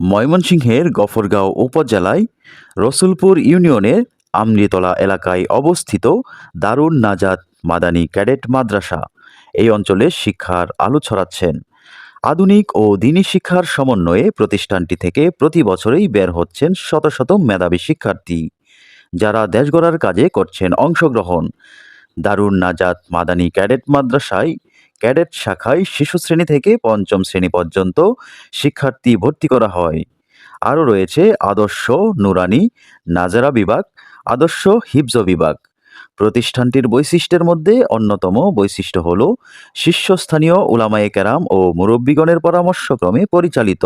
ময়মনসিংহের গফরগাঁও উপজেলায় রসুলপুর ইউনিয়নের আমরিতলা এলাকায় অবস্থিত দারুণ নাজাত মাদানী ক্যাডেট মাদ্রাসা। এই অঞ্চলে শিক্ষার আলো ছড়াচ্ছেন। আধুনিক ও দিনী শিক্ষার সমন্বয়ে প্রতিষ্ঠানটি থেকে প্রতি বছরেই বের হচ্ছেন শত শত মেধাবী শিক্ষার্থী। যারা দেশ গড়ার কাজে করছেন অংশগ্রহণ। দারুণ নাজাত মাদানী ক্যাডেট মাদ্রাসায় ক্যাডেট শাখায় শিশু শ্রেণি থেকে পঞ্চম শ্রেণি পর্যন্ত শিক্ষার্থী ভর্তি করা হয়। আরও রয়েছে আদর্শ নুরানি, নাজারা বিভাগ, আদর্শ হিবজ বিভাগ। প্রতিষ্ঠানটির বৈশিষ্ট্যের মধ্যে অন্যতম বৈশিষ্ট্য হল, শীর্ষস্থানীয় উলামায়ে কেরাম ও মুরব্বীগণের পরামর্শক্রমে পরিচালিত।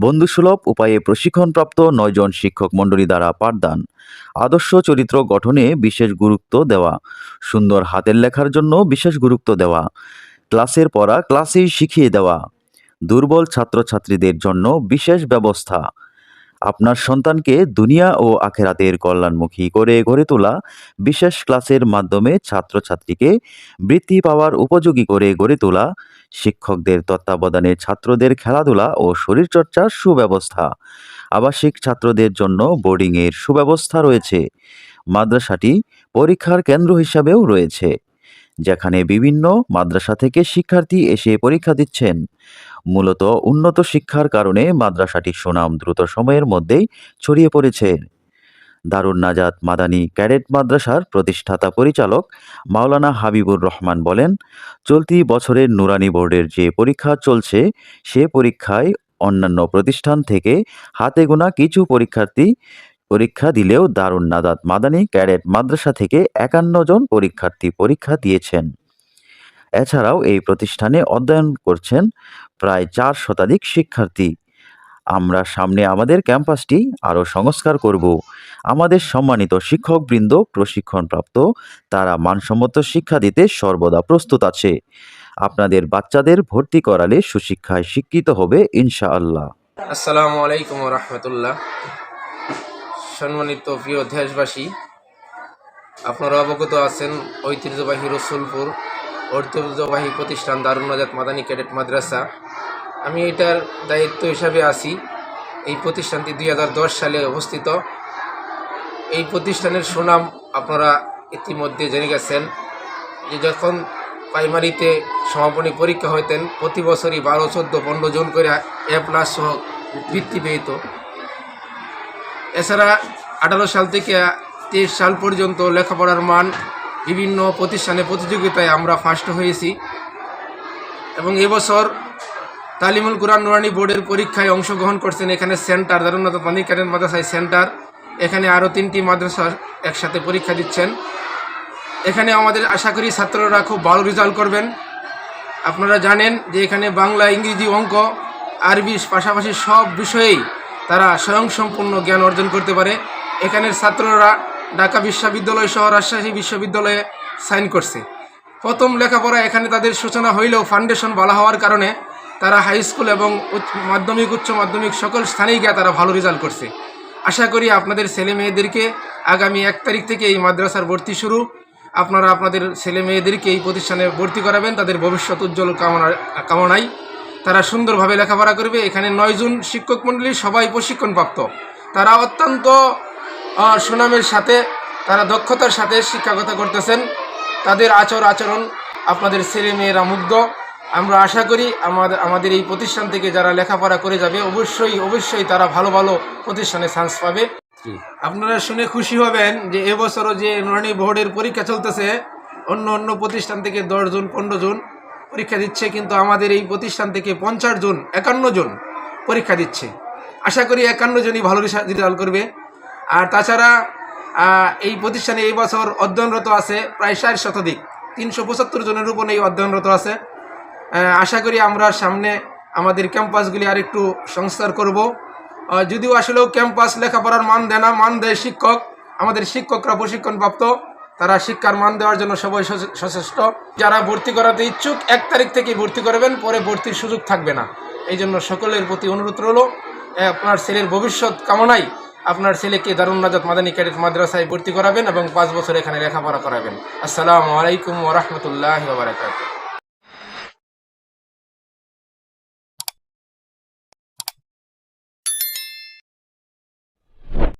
বন্ধুসুলভ উপায়ে প্রশিক্ষণপ্রাপ্ত নয়জন শিক্ষক মণ্ডলী দ্বারা পাঠদান। আদর্শ চরিত্র গঠনে বিশেষ গুরুত্ব দেওয়া। সুন্দর হাতের লেখার জন্য বিশেষ গুরুত্ব দেওয়া। ক্লাসের পড়া ক্লাসেই শিখিয়ে দেওয়া। দুর্বল ছাত্রছাত্রীদের জন্য বিশেষ ব্যবস্থা। আপনার সন্তানকে দুনিয়া ও আখেরাতের কল্যাণমুখী করে গড়ে তোলা বিশেষ ক্লাসের মাধ্যমে ছাত্রছাত্রীকে বৃত্তি পাওয়ার উপযোগী করে গড়ে তোলা, শিক্ষকদের তত্ত্বাবধানে ছাত্রদের খেলাধুলা ও শরীরচর্চার সুব্যবস্থা, আবাসিক ছাত্রদের জন্য বোর্ডিংয়ের সুব্যবস্থা রয়েছে, মাদ্রাসাটি পরীক্ষার কেন্দ্র হিসাবেও রয়েছে, যেখানে বিভিন্ন মাদ্রাসা থেকে শিক্ষার্থী এসে পরীক্ষা দিচ্ছেন। মূলত উন্নত শিক্ষার কারণে মাদ্রাসাটির সুনাম দ্রুত সময়ের মধ্যেই ছড়িয়ে পড়েছে। দারুণ নাজাত মাদানী ক্যাডেট মাদ্রাসার প্রতিষ্ঠাতা পরিচালক মাওলানা হাবিবুর রহমান বলেন, চলতি বছরের নুরানি বোর্ডের যে পরীক্ষা চলছে, সে পরীক্ষায় অন্যান্য প্রতিষ্ঠান থেকে হাতে গোনা কিছু পরীক্ষার্থী পরীক্ষা দিলেও দারুণ নাজাত মাদানী ক্যাডেট মাদ্রাসা থেকে একান্ন জন পরীক্ষার্থী পরীক্ষা দিয়েছেন। এছাড়াও এই প্রতিষ্ঠানে অধ্যয়ন করছেন প্রায় চার শতাধিক শিক্ষার্থী। আমরা সামনে আমাদের ক্যাম্পাসটি আরও সংস্কার করব। আমাদের সম্মানিত শিক্ষকবৃন্দ, প্রশিক্ষণপ্রাপ্ত, তারা মানসম্মত শিক্ষা দিতে সর্বদা প্রস্তুত আছে। আপনাদের বাচ্চাদের ভর্তি করালে সুশিক্ষায় শিক্ষিত হবে ইনশাআল্লাহ। আসসালামু আলাইকুম রহমতুল্লাহ। সম্মানিত প্রিয় দেশবাসী, আপনারা অবগত আছেন ঐতিহ্যবাহী রসুলপুর ঐতিহ্যবাহী প্রতিষ্ঠান দারুণ নাজাত মাদানী ক্যাডেট মাদ্রাসা। আমি এটার দায়িত্ব হিসাবে আছি। এই প্রতিষ্ঠানটি দুই হাজার দশ সালে অবস্থিত। এই প্রতিষ্ঠানের সুনাম আপনারা ইতিমধ্যে জেনে গেছেন যে যখন প্রাইমারিতে সমাপনী পরীক্ষা হইতেন, প্রতি বছরই বারো, চোদ্দ, পনেরো জন করে এ প্লাস সহ বৃত্তি পেত এছাড়া আঠারো সাল থেকে তেইশ সাল পর্যন্ত লেখাপড়ার মান বিভিন্ন প্রতিষ্ঠানে প্রতিযোগিতায় আমরা ফার্স্ট হয়েছি। এবং এবছর তালিমুল কোরআন নুরানি বোর্ডের পরীক্ষায় অংশগ্রহণ করছেন এখানে সেন্টার দারুনাথ পানি ক্যাডেট মাদ্রাসায় সেন্টার। এখানে আরও তিনটি মাদ্রাসা একসাথে পরীক্ষা দিচ্ছেন। এখানে আমাদের আশা করি ছাত্ররা খুব ভালো রেজাল্ট করবেন। আপনারা জানেন যে এখানে বাংলা, ইংরেজি অঙ্ক, আরবি পাশাপাশি সব বিষয়েই তারা স্বয়ংসম্পূর্ণ জ্ঞান অর্জন করতে পারে। এখানের ছাত্ররা ঢাকা বিশ্ববিদ্যালয় সহ রাজশাহী বিশ্ববিদ্যালয়ে সাইন করছে। প্রথম লেখাপড়া এখানে তাদের সূচনা হইলেও ফাউন্ডেশন বলা হওয়ার কারণে তারা হাই স্কুল এবং মাধ্যমিক, উচ্চ মাধ্যমিক সকল স্থানেই গিয়ে তারা ভালো রেজাল্ট করছে। আশা করি আপনাদের ছেলে মেয়েদেরকে আগামী এক তারিখ থেকে এই মাদ্রাসার ভর্তি শুরু। আপনারা আপনাদের ছেলে মেয়েদেরকে এই প্রতিষ্ঠানে ভর্তি করাবেন, তাদের ভবিষ্যৎ উজ্জ্বল কামনা, কামনায়। তারা সুন্দরভাবে লেখাপড়া করবে। এখানে নয়জন শিক্ষক মণ্ডলী সবাই প্রশিক্ষণপ্রাপ্ত। তারা অত্যন্ত সুনামের সাথে তারা দক্ষতার সাথে শিক্ষাকতা করতেছেন। তাদের আচর আচরণ আপনাদের ছেলে মেয়েরা মুগ্ধ। আমরা আশা করি আমাদের আমাদের এই প্রতিষ্ঠান থেকে যারা লেখাপড়া করে যাবে অবশ্যই অবশ্যই তারা ভালো ভালো প্রতিষ্ঠানে চান্স পাবে। আপনারা শুনে খুশি হবেন যে এবছরও যে নরণী বোর্ডের পরীক্ষা চলতেছে অন্য অন্য প্রতিষ্ঠান থেকে দশজন পনেরো জন পরীক্ষা দিচ্ছে কিন্তু আমাদের এই প্রতিষ্ঠান থেকে পঞ্চাশ জন একান্ন জন পরীক্ষা দিচ্ছে। আশা করি একান্ন জনই ভালো রেজাল্ট করবে। আর তাছাড়া এই প্রতিষ্ঠানে এই বছর অধ্যয়নরত আছে প্রায় ষাট শতাধিক। তিনশো পঁচাত্তর জনের উপর এই অধ্যয়নরত আছে। আশা করি আমরা সামনে আমাদের ক্যাম্পাসগুলি আরেকটু সংস্কার করব। যদিও আসলেও ক্যাম্পাস লেখাপড়ার মান দেয় না, মান দেয় শিক্ষক। আমাদের শিক্ষকরা প্রশিক্ষণপ্রাপ্ত, তারা শিক্ষার মান দেওয়ার জন্য সবাই সচেষ্ট। যারা ভর্তি করাতে ইচ্ছুক, এক তারিখ থেকেই ভর্তি করবেন, পরে ভর্তির সুযোগ থাকবে না। এই জন্য সকলের প্রতি অনুরোধ রইল। আপনার ছেলের ভবিষ্যৎ কামনায় আপনার ছেলেকে দারুণ নাজাত মাদানী ক্যাডেট মাদ্রাসায় ভর্তি করাবেন এবং পাঁচ বছর এখানে লেখাপড়া করাবেন। আসসালামু আলাইকুম ওরহমতুল্লাহ বারাকাতুহ।